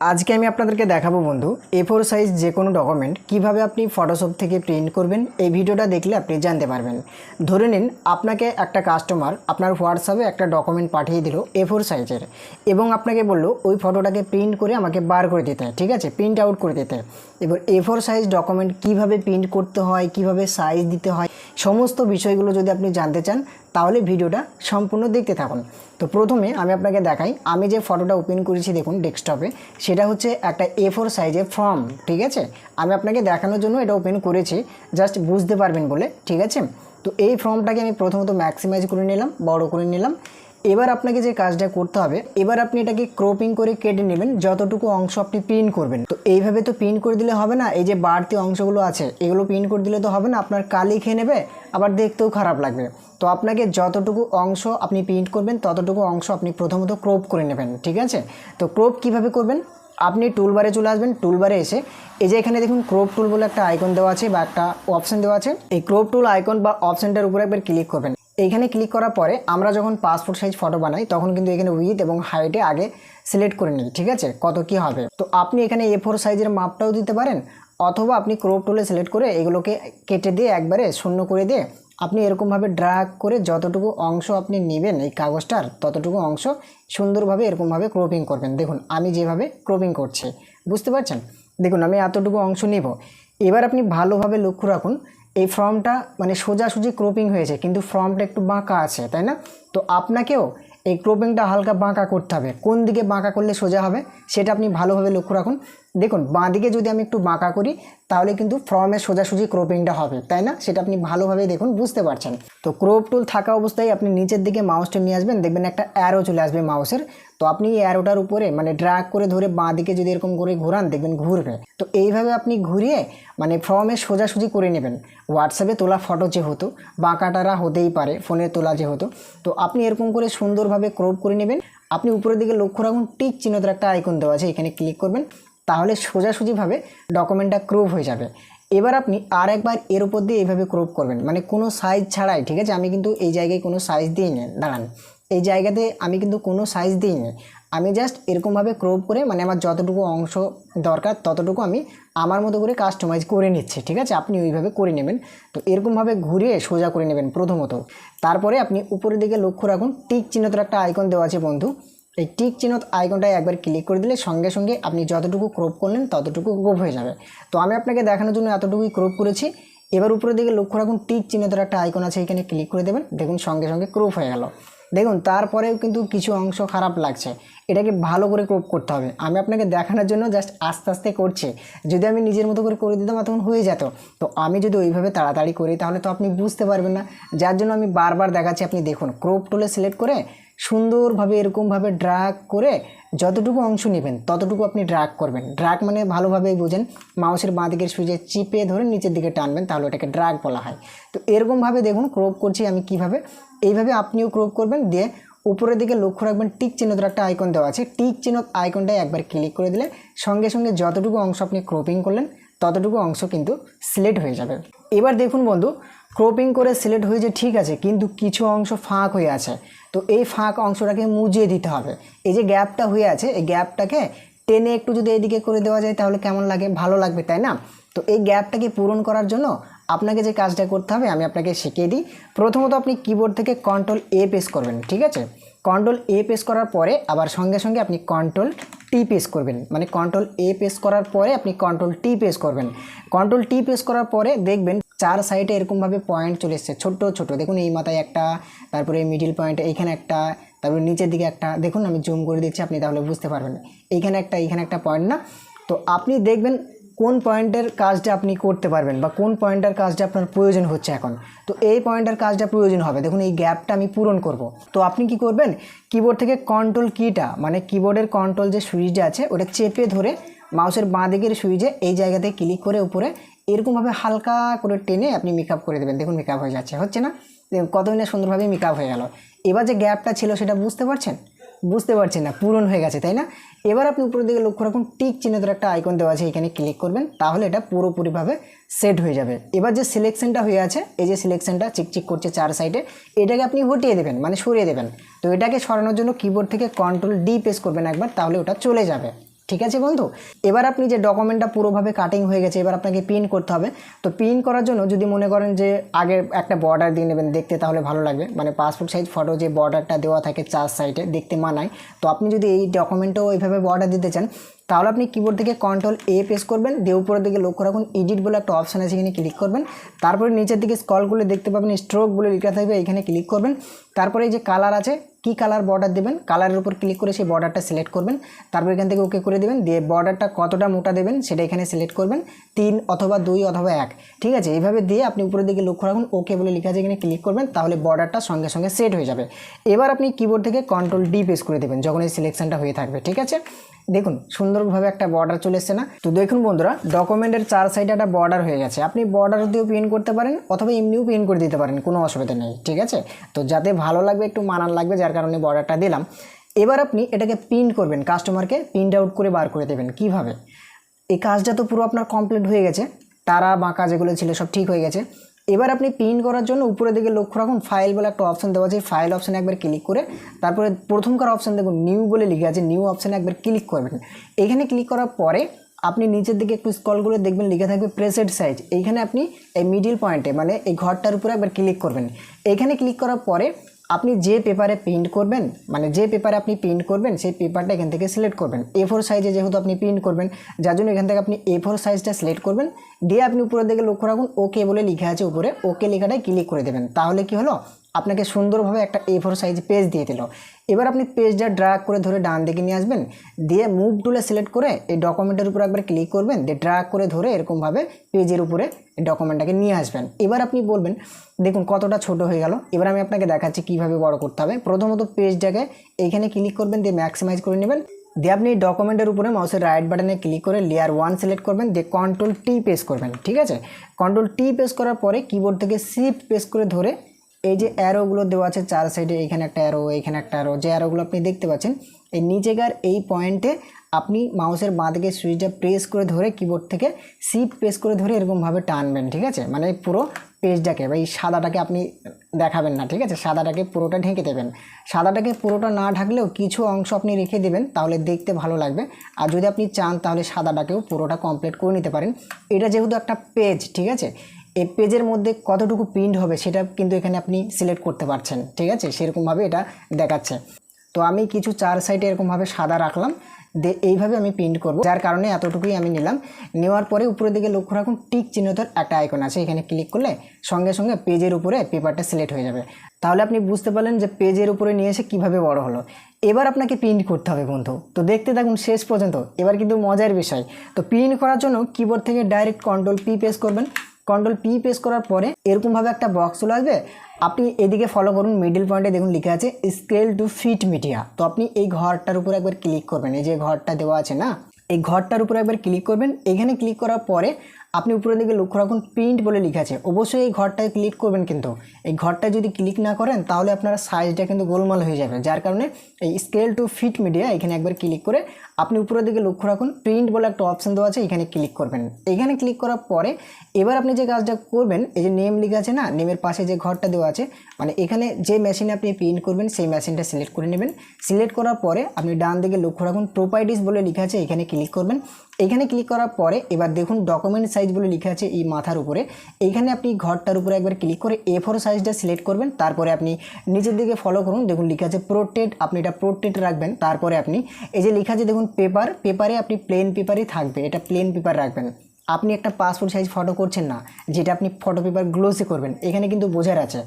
আজকে আমি আপনাদেরকে দেখাবো বন্ধু এ ফোর সাইজ যে কোনো ডকুমেন্ট কীভাবে আপনি ফটোশপ থেকে প্রিন্ট করবেন, এই ভিডিওটা দেখলে আপনি জানতে পারবেন। ধরে নিন, আপনাকে একটা কাস্টমার আপনার হোয়াটসঅ্যাপে একটা ডকুমেন্ট পাঠিয়ে দিল এ ফোর সাইজের এবং আপনাকে বলল, ওই ফটোটাকে প্রিন্ট করে আমাকে বার করে দিতে, ঠিক আছে? প্রিন্ট আউট করে দিতে। এবার এ ফোর সাইজ ডকুমেন্ট কীভাবে প্রিন্ট করতে হয়, কীভাবে সাইজ দিতে হয়, সমস্ত বিষয়গুলো যদি আপনি জানতে চান তাহলে ভিডিওটা সম্পূর্ণ দেখতে থাকুন। তো প্রথমে আমি আপনাকে দেখাই, আমি যে ফটোটা ওপেন করেছি দেখুন ডেস্কটপে সেটা হচ্ছে একটা এ ফোর সাইজের ফর্ম ঠিক আছে? আমি আপনাকে দেখানোর জন্য এটা ওপেন করেছি জাস্ট বুঝতে পারবেন বলে, ঠিক আছে? তো এই ফর্মটাকে আমি প্রথমত ম্যাক্সিমাইজ করে নিলাম, বড় করে নিলাম এবার আপনাকে যে কাজটা করতে হবে, এবার আপনি এটাকে ক্রপিং করে কেটে নেবেন, যতটুকু অংশ আপনি প্রিন্ট করবেন। তো এইভাবে তো প্রিন্ট করে দিলে হবে না, এই যে বাড়তি অংশগুলো আছে, এগুলো প্রিন্ট করে দিলে তো হবে না, আপনার কালি খেয়ে নেবে, আবার দেখতেও খারাপ লাগবে। তো আপনাকে যতটুকু অংশ আপনি প্রিন্ট করবেন, ততটুকু অংশ আপনি প্রথমত ক্রপ করে নেবেন, ঠিক আছে? তো ক্রপ কীভাবে করবেন? আপনি টুলবারে চলে আসবেন টুলবারে এসে, এই যে এখানে দেখুন ক্রপ টুল বলে একটা আইকন দেওয়া আছে বা একটা অপশন দেওয়া আছে। এই ক্রপ টুল আইকন বা অপশনটার উপরে একবার ক্লিক করবেন। এইখানে ক্লিক করার পরে আমরা যখন পাসপোর্ট সাইজ ফটো বানাই, তখন কিন্তু এখানে উইথ এবং হাইটে আগে সিলেক্ট করে নিই, ঠিক আছে? কত কি হবে? তো আপনি এখানে এ ফোর সাইজের মাপটাও দিতে পারেন, অথবা আপনি ক্রোপ টুলে সিলেক্ট করে এগুলোকে কেটে দিয়ে একবারে শূন্য করে দিয়ে আপনি এরকমভাবে ড্রাগ করে যতটুকু অংশ আপনি নেবেন এই কাগজটার, ততটুকু অংশ সুন্দরভাবে এরকমভাবে ক্রোপিং করবেন। দেখুন, আমি যেভাবে ক্রোপিং করছি, বুঝতে পারছেন? দেখুন, আমি এতটুকু অংশ নেব। এবার আপনি ভালোভাবে লক্ষ্য রাখুন এই ফর্মটা মানে সোজাসুজি ক্রপিং হয়েছে, কিন্তু ফর্মটা একটু বাঁকা আছে, তাই না? তো আপনাকেও এই ক্রপিংটা হালকা বাঁকা করতে হবে। কোন দিকে বাঁকা করলে সোজা হবে, সেটা আপনি ভালোভাবে লক্ষ্য রাখুন। দেখুন, বাঁ দিকে যদি আমি একটু বাঁকা করি, তাহলে কিন্তু ফর্মের সোজাসুজি ক্রপিংটা হবে, তাই না? সেটা আপনি ভালোভাবে দেখুন, বুঝতে পারছেন। তো ক্রপ টুল থাকা অবস্থায় আপনি নিচের দিকে মাউসটা নিয়ে আসবেন, দেখবেন একটা অ্যারো চলে আসবে মাউসের তো আপনি অ্যারোটার উপরে মানে ড্রাগ করে ধরে বাঁ দিকে যদি এরকম করে ঘোরান, দেখবেন ঘুরবে। তো এইভাবে আপনি ঘুরিয়ে মানে ফর্মে সোজাসুজি করে নেবেন। হোয়াটসঅ্যাপে তোলা ফটো যেহেতু, বাঁকাটারা হতেই পারে ফোনে তোলা যেহেতু। তো আপনি এরকম করে সুন্দরভাবে ক্রপ করে নেবেন। আপনি উপরের দিকে লক্ষ্য রাখুন টিক চিহ্নদের একটা আইকন দেওয়া আছে, এখানে ক্লিক করবেন। তাহলে সোজাসুজিভাবে ডকুমেন্টটা ক্রপ হয়ে যাবে। এবার আপনি আর একবার এর উপর দিয়ে এইভাবে ক্রপ করবেন। মানে কোনো সাইজ ছাড়াই, ঠিক আছে? আমি কিন্তু এই জায়গায় কোনো সাইজ দিইনি, দাঁড়ান। এই জায়গাতে আমি কিন্তু কোনো সাইজ দিইনি। আমি জাস্ট এরকমভাবে ক্রপ করে মানে আমার যতটুকু অংশ দরকার, ততটুকু আমি আমার মতো করে কাস্টমাইজ করে নিচ্ছি, ঠিক আছে? আপনি ওইভাবে করে নেবেন। তো এরকমভাবে ঘুরিয়ে সোজা করে নেবেন প্রথমত। তারপরে আপনি উপরের দিকে লক্ষ্য রাখুন টিক চিহ্নতর একটা আইকন দেওয়া আছে বন্ধু। এই টিক চিহ্ন আইকনটায় একবার ক্লিক করে দিলে সঙ্গে সঙ্গে আপনি যতটুকু ক্রপ করলেন, ততটুকু ক্রপ হয়ে যাবে। তো আমি আপনাকে দেখানোর জন্য এতটুকুই ক্রপ করেছি। এবার উপরের দিকে লক্ষ্য রাখুন টিক চিহ্নতর একটা আইকন আছে, এখানে ক্লিক করে দেবেন। দেখুন সঙ্গে সঙ্গে ক্রপ হয়ে গেল। দেখুন, তারপরেও কিন্তু কিছু অংশ খারাপ লাগছে। এটাকে ভালো করে ক্রোপ করতে হবে। আমি আপনাকে দেখানোর জন্য জাস্ট আস্তে আস্তে করছি। যদি আমি নিজের মতো করে করে দিতাম তখন হয়ে যেত। তো আমি যদি ওইভাবে তাড়াতাড়ি করি, তাহলে তো আপনি বুঝতে পারবেন না। যার জন্য আমি বারবার দেখাচ্ছি, আপনি দেখুন ক্রোপ টুলে সিলেক্ট করে সুন্দরভাবে এরকমভাবে ড্রাগ করে যতটুকু অংশ নেবেন, ততটুকু আপনি ড্রাগ করবেন। ড্রাগ মানে ভালোভাবেই বোঝেন, মাউসের বাঁ দিকের সুইচে চিপে ধরে নিচের দিকে টানবেন, তাহলে ওটাকে ড্রাগ বলা হয়। তো এরকমভাবে দেখুন ক্রোপ করছি আমি কীভাবে। এইভাবে আপনিও ক্রোপ করবেন, দিয়ে উপরের দিকে লক্ষ্য রাখবেন টিক চিহ্নটার একটা আইকন দেওয়া আছে। টিক চিহ্ন আইকনটায় একবার ক্লিক করে দিলে সঙ্গে সঙ্গে যতটুকু অংশ আপনি ক্রোপিং করলেন, ততটুকু অংশ কিন্তু সিলেক্ট হয়ে যাবে। এবার দেখুন বন্ধু ক্রোপিং করে সিলেক্ট হয়েছে ঠিক আছে, কিন্তু কিছু অংশ ফাঁক হয়ে আছে। তো এই ফাঁক অংশটাকে মুজিয়ে দিতে হবে। এই যে গ্যাপটা হয়ে আছে, এই গ্যাপটাকে টেনে একটু যদি এইদিকে করে দেওয়া যায় তাহলে কেমন লাগে? ভালো লাগবে, তাই না? তো এই গ্যাপটাকে পূরণ করার জন্য আপনাকে যে কাজটা করতে হবে আমি আপনাকে শিখিয়ে দিই। প্রথমত আপনি কিবোর্ড থেকে কন্ট্রোল এ পেস করবেন, ঠিক আছে? কন্ট্রোল এ পেস করার পরে আবার সঙ্গে সঙ্গে আপনি কন্ট্রোল টি পেস করবেন। মানে কন্ট্রোল এ পেস করার পরে আপনি কন্ট্রোল টি পেস করবেন। কন্ট্রোল টি পেস করার পরে দেখবেন চার সাইডে এরকমভাবে পয়েন্ট চলে এসছে। ছোট ছোট দেখুন, এই মাথায় একটা, তারপরে মিডিল পয়েন্ট এইখানে একটা, তারপরে নিচের দিকে একটা। দেখুন, আমি জুম করে দিচ্ছি, আপনি তাহলে বুঝতে পারবেন। এইখানে একটা এইখানে একটা পয়েন্ট না? তো আপনি দেখবেন কোন পয়েন্টের কাজটা আপনি করতে পারবেন বা কোন পয়েন্টের কাজটা আপনার প্রয়োজন হচ্ছে এখন। তো এই পয়েন্টের কাজটা প্রয়োজন হবে। দেখুন, এই গ্যাপটা আমি পূরণ করব। তো আপনি কি করবেন? কিবোর্ড থেকে কন্ট্রোল কিটা মানে কিবোর্ডের কন্ট্রোল যে সুইচটা আছে, ওটা চেপে ধরে মাউসের বাঁ দিকের সুইচে এই জায়গাতে ক্লিক করে উপরে এরকমভাবে হালকা করে টেনে আপনি মেকআপ করে দেবেন। দেখুন মেকআপ হয়ে যাচ্ছে, হচ্ছে না? দেখুন কত মিনিট সুন্দরভাবে মেকআপ হয়ে গেল। এবার যে গ্যাপটা ছিল সেটা বুঝতে পারছেন? বুঝতে পারছেন না, পূরণ হয়ে গেছে, তাই না? এবার আপনি উপরের দিকে লক্ষ্য রাখুন, টিক চিহ্নদের একটা আইকন দেওয়া আছে, এখানে ক্লিক করবেন, তাহলে এটা পুরোপুরিভাবে সেট হয়ে যাবে। এবার যে সিলেকশনটা হয়ে আছে, এই যে সিলেকশনটা চিকচিক করছে চার সাইডে, এটাকে আপনি হটিয়ে দেবেন মানে সরিয়ে দেবেন। তো এটাকে সরানোর জন্য কিবোর্ড থেকে কন্ট্রোল ডি প্রেস করবেন একবার, তাহলে ওটা চলে যাবে। ঠিক আছে বন্ধু? এবার আপনি যে ডকুমেন্টটা পুরোভাবে কাটিং হয়ে গেছে, এবার আপনাকে প্রিন্ট করতে হবে। তো প্রিন্ট করার জন্য যদি মনে করেন যে আগে একটা বর্ডার দিয়ে নেবেন, দেখতে তাহলে ভালো লাগবে। মানে পাসপোর্ট সাইজ ফটো যে বর্ডারটা দেওয়া থাকে চার সাইডে দেখতে মানায়। তো আপনি যদি এই ডকুমেন্টও এইভাবে বর্ডার দিতে চান, তাহলে আপনি কিবোর্ড থেকে কন্ট্রোল এ প্রেস করবেন। দিয়ে উপরের দিকে লক্ষ্য রাখুন এডিট বলে একটা অপশান আছে, এখানে ক্লিক করবেন। তারপরে নিচের দিকে স্কল করলে দেখতে পাবেন স্ট্রোক বলে লেখা থাকবে, এখানে ক্লিক করবেন। তারপরে এই যে কালার আছে কি কালার বর্ডার দেবেন? কালারের উপর ক্লিক করে সেই বর্ডারটা সিলেক্ট করবেন। তারপর এখান থেকে ওকে করে দেবেন। দিয়ে বর্ডারটা কতটা মোটা দেবেন সেটা এখানে সিলেক্ট করবেন। তিন অথবা দুই অথবা এক। ঠিক আছে? এইভাবে দিয়ে আপনি উপরের দিকে লক্ষ্য রাখুন। ওকে বলে লেখা আছে এখানে ক্লিক করবেন। তাহলে বর্ডারটা সঙ্গে সঙ্গে সেট হয়ে যাবে। এবার আপনি কিবোর্ড থেকে কন্ট্রোল ডি প্রেস করে দেবেন, যখন এই সিলেকশনটা হয়ে থাকবে। ঠিক আছে? দেখুন, সুন্দরভাবে একটা বর্ডার চলে এসছে না? তো দেখুন বন্ধুরা ডকুমেন্টের চার সাইডে একটা বর্ডার হয়ে গেছে। আপনি বর্ডার দিয়েও প্রিন্ট করতে পারেন, অথবা এমনিও প্রিন্ট করে দিতে পারেন, কোনো অসুবিধা নেই, ঠিক আছে? তো যাতে ভালো লাগবে, একটু মানান লাগবে, যার কারণে বর্ডারটা দিলাম। এবার আপনি এটাকে প্রিন্ট করবেন কাস্টমারকে প্রিন্ট আউট করে বার করে দেবেন। কীভাবে? এই কাজটা তো পুরো আপনার কমপ্লিট হয়ে গেছে। তারা বাঁকা যেগুলো ছিল সব ঠিক হয়ে গেছে। এবার আপনি প্রিন্ট করার জন্য উপরে দিকে লক্ষ্য রাখুন ফাইল বলে একটা অপশন দেওয়া আছে ফাইল অপশানে একবার ক্লিক করে তারপরে প্রথমকার অপশান দেখুন নিউ বলে লিখে আছে নিউ অপশানে একবার ক্লিক করবেন। এখানে ক্লিক করার পরে আপনি নিচের দিকে একটু স্কল করে দেখবেন, লিখে থাকবে প্রেসেড সাইজ এইখানে আপনি এই মিডিল পয়েন্টে মানে এই ঘরটার উপরে একবার ক্লিক করবেন। এখানে ক্লিক করার পরে আপনি যে পেপারে প্রিন্ট করবেন মানে যে পেপারে আপনি প্রিন্ট করবেন, সেই পেপারটা এখান থেকে সিলেক্ট করবেন। এ ফোর সাইজে যেহেতু আপনি প্রিন্ট করবেন, যার জন্য এখান থেকে আপনি এ ফোর সাইজটা সিলেক্ট করবেন। দিয়ে আপনি উপরের দিকে লক্ষ্য রাখুন ওকে বলে লিখে আছে উপরে ওকে লেখাটায় ক্লিক করে দেবেন। তাহলে কি হলো? আপনাকে সুন্দরভাবে একটা এ ফোর সাইজ পেজ দিয়ে দিল। এবার আপনি পেজটা ড্রাগ করে ধরে ডান দিকে নিয়ে আসবেন। দিয়ে মুভ টুলে সিলেক্ট করে এই ডকুমেন্টের উপর একবার ক্লিক করবেন। দিয়ে ড্রাগ করে ধরে এরকমভাবে পেজের উপরে ডকুমেন্টটাকে নিয়ে আসবেন। এবার আপনি বলবেন, দেখুন, কতটা ছোট হয়ে গেল। এবার আমি আপনাকে দেখাচ্ছি কীভাবে বড় করতে হবে। প্রথমত পেজটাকে এইখানে ক্লিক করবেন। দিয়ে ম্যাক্সিমাইজ করে নেবেন। দিয়ে আপনি ডকুমেন্টের উপরে মাউসের রাইট বাটনে ক্লিক করে লেয়ার ওয়ান সিলেক্ট করবেন। দিয়ে কন্ট্রোল টি প্রেস করবেন, ঠিক আছে? কন্ট্রোল টি প্রেস করার পরে কিবোর্ড থেকে শিফট প্রেস করে ধরে এই যে অ্যারোগুলো দেওয়া আছে চার সাইডে এখানে একটা অ্যারো এখানে একটা অ্যারো যে অ্যারোগুলো আপনি দেখতে পাচ্ছেন এই নিচেকার এই পয়েন্টে আপনি মাউসের বাঁ দিকে সুইচটা প্রেস করে ধরে কিবোর্ড থেকে শিফট প্রেস করে ধরে এরকমভাবে টানবেন, ঠিক আছে? মানে পুরো পেজটাকে, বা এই সাদাটাকে আপনি দেখাবেন না, ঠিক আছে? সাদাটাকে পুরোটা ঢেকে দেবেন। সাদাটাকে পুরোটা না ঢাকলেও কিছু অংশ আপনি রেখে দেবেন, তাহলে দেখতে ভালো লাগবে। আর যদি আপনি চান, তাহলে সাদাটাকেও পুরোটা কমপ্লিট করে নিতে পারেন। এটা যেহেতু একটা পেজ ঠিক আছে? এই পেজের মধ্যে কতটুকু প্রিন্ট হবে সেটা কিন্তু এখানে আপনি সিলেক্ট করতে পারছেন, ঠিক আছে? সেরকমভাবে এটা দেখাচ্ছে। তো আমি কিছু চার সাইডে এরকমভাবে সাদা রাখলাম, দে এইভাবে আমি প্রিন্ট করব। যার কারণে এতটুকুই আমি নিলাম। নেওয়ার পরে উপরের দিকে লক্ষ্য রাখুন টিক চিহ্নতর একটা আইকন আছে। এখানে ক্লিক করলে সঙ্গে সঙ্গে পেজের উপরে পেপারটা সিলেক্ট হয়ে যাবে। তাহলে আপনি বুঝতে পারলেন যে পেজের উপরে নিয়ে এসে কীভাবে বড় হলো। এবার আপনাকে প্রিন্ট করতে হবে বন্ধু। তো দেখতে থাকুন শেষ পর্যন্ত। এবার কিন্তু মজার বিষয়। তো প্রিন্ট করার জন্য কিবোর্ড থেকে ডাইরেক্ট কন্ট্রোল পি প্রেস করবেন। কন্ট্রোল পি প্রেস করার পরে এরকমভাবে একটা বক্স চলে আসবে। আপনি এদিকে ফলো করুন মিডিল পয়েন্টে দেখুন লিখে আছে স্কেল টু ফিট মিডিয়া তো আপনি এই ঘরটার উপরে একবার ক্লিক করবেন, এই যে ঘরটা দেওয়া আছে না, এই ঘরটার উপরে একবার ক্লিক করবেন। এখানে ক্লিক করার পরে আপনি উপরের দিকে লক্ষ্য রাখুন প্রিন্ট বলে লিখে আছে। অবশ্যই এই ঘরটায় ক্লিক করবেন কিন্তু। এই ঘরটায় যদি ক্লিক না করেন, তাহলে আপনার সাইজটা কিন্তু গোলমাল হয়ে যাবে। যার কারণে এই স্কেল টু ফিট মিডিয়া এখানে একবার ক্লিক করে আপনি উপরের দিকে লক্ষ্য রাখুন প্রিন্ট বলে একটা অপশান দেওয়া আছে, এখানে ক্লিক করবেন। এখানে ক্লিক করার পরে এবার আপনি যে কাজটা করবেন, এই যে নেম লেখা আছে না নেমের পাশে যে ঘরটা দেওয়া আছে মানে এখানে যে মেশিনে আপনি প্রিন্ট করবেন, সেই মেশিনটা সিলেক্ট করে নেবেন। সিলেক্ট করার পরে আপনি ডান দিকে লক্ষ্য রাখুন প্রোপাইটিস বলে লেখা আছে, এখানে ক্লিক করবেন। এখানে ক্লিক করার পরে এবার দেখুন ডকুমেন্ট সাইজ বলে লেখা আছে এই মাথার উপরে। এইখানে আপনি ঘরটার উপরে একবার ক্লিক করে এ ফোর সাইজটা সিলেক্ট করবেন, তারপরে আপনি নিচের দিকে ফলো করুন, দেখুন লেখা আছে প্রোটেট আপনি এটা প্রোটেট রাখবেন, তারপরে আপনি এই যে লেখা আছে দেখুন পেপার পেপারে আপনি প্লেন পেপারই থাকবে, এটা প্লেন পেপার রাখবেন। আপনি একটা পাসপোর্ট সাইজ ফটো করছেন না, যেটা আপনি ফটো পেপার গ্লোসে করবেন, এখানে কিন্তু বোঝার আছে।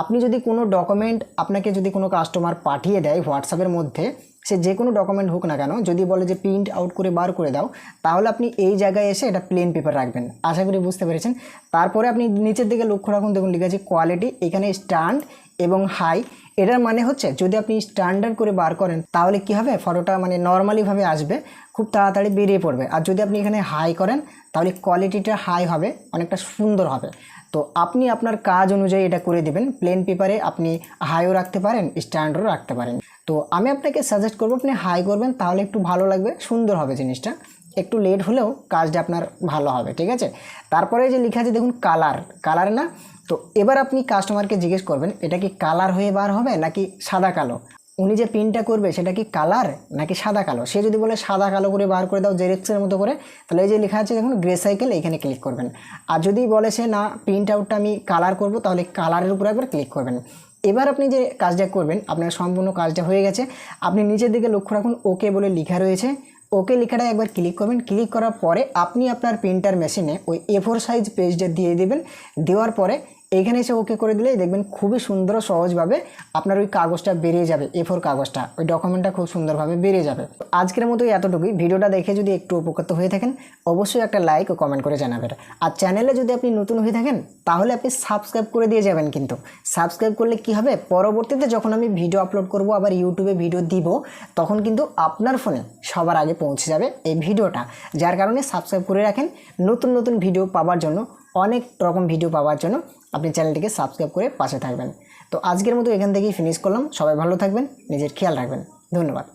আপনি যদি কোনো ডকুমেন্ট আপনাকে যদি কোনো কাস্টমার পাঠিয়ে দেয় হোয়াটসঅ্যাপের মধ্যে সে যে কোনো ডকুমেন্ট হোক না কেন, যদি বলে যে প্রিন্ট আউট করে বার করে দাও, তাহলে আপনি এই জায়গায় এসে এটা প্লেন পেপার রাখবেন। আশা করি বুঝতে পেরেছেন। তারপরে আপনি নিচের দিকে লক্ষ্য রাখুন, দেখুন লিখে আছে কোয়ালিটি এখানে স্ট্যান্ড এবং হাই এটার মানে হচ্ছে, যদি আপনি স্ট্যান্ডার্ড করে বার করেন, তাহলে কি হবে? ফটোটা মানে নর্মালিভাবে আসবে, খুব তাড়াতাড়ি বেরিয়ে পড়বে। আর যদি আপনি এখানে হাই করেন, তাহলে কোয়ালিটিটা হাই হবে, অনেকটা সুন্দর হবে। তো আপনি আপনার কাজ অনুযায়ী এটা করে দেবেন। প্লেন পেপারে আপনি হাইও রাখতে পারেন স্ট্যান্ডার্ডও রাখতে পারেন। তো আমি আপনাকে সাজেস্ট করব, আপনি হাই করবেন, তাহলে একটু ভালো লাগবে, সুন্দর হবে জিনিসটা। একটু লেট হলেও কাজটা আপনার ভালো হবে, ঠিক আছে? তারপরে যে লেখা আছে, দেখুন কালার কালার না? তো এবার আপনি কাস্টমারকে জিজ্ঞেস করবেন, এটা কি কালার হয়ে বার হবে, নাকি সাদা কালো? উনি যে প্রিন্টটা করবে, সেটা কি কালার নাকি সাদা কালো? সে যদি বলে সাদা কালো করে বার করে দাও জেরক্সের মতো করে, তাহলে এই যে লেখা আছে, দেখুন গ্রে সাইকেল এখানে ক্লিক করবেন। আর যদি বলে সে, না প্রিন্ট আউটটা আমি কালার করব, তাহলে কালারের উপরে একবার ক্লিক করবেন। এবার আপনি যে কাজটা করবেন, আপনার সম্পূর্ণ কাজটা হয়ে গেছে, আপনি নিচের দিকে লক্ষ্য রাখুন ওকে বলে লেখা রয়েছে। ওকে লেখাটা একবার ক্লিক করবেন ক্লিক করার পরে আপনি আপনার প্রিন্টার মেশিনে ওই এ ফোর সাইজ পেজটা দিয়ে দেবেন। দেওয়ার পরে এইখানে এসে ওকে করে দিলেই দেখবেন খুবই সুন্দর সহজভাবে আপনার ওই কাগজটা বেরিয়ে যাবে এ ফোর কাগজটা। ওই ডকুমেন্টটা খুব সুন্দরভাবে বেরিয়ে যাবে। আজকের মতো এতটুকুই। ভিডিওটা দেখে যদি একটু উপকৃত হয়ে থাকেন, অবশ্যই একটা লাইক ও কমেন্ট করে জানাবেন। আর চ্যানেলে যদি আপনি নতুন হয়ে থাকেন, তাহলে আপনি সাবস্ক্রাইব করে দিয়ে যাবেন কিন্তু। সাবস্ক্রাইব করলে কি হবে? পরবর্তীতে যখন আমি ভিডিও আপলোড করব, আবার ইউটিউবে ভিডিও দিব, তখন কিন্তু আপনার ফোনে সবার আগে পৌঁছে যাবে এই ভিডিওটা যার কারণে সাবস্ক্রাইব করে রাখেন। নতুন নতুন ভিডিও পাওয়ার জন্য অনেক রকম ভিডিও পাওয়ার জন্য আপনি চ্যানেলটিকে সাবস্ক্রাইব করে পাশে থাকবেন। তো আজকের মতো এখান থেকেই ফিনিশ করলাম। সবাই ভালো থাকবেন, নিজের খেয়াল রাখবেন। ধন্যবাদ।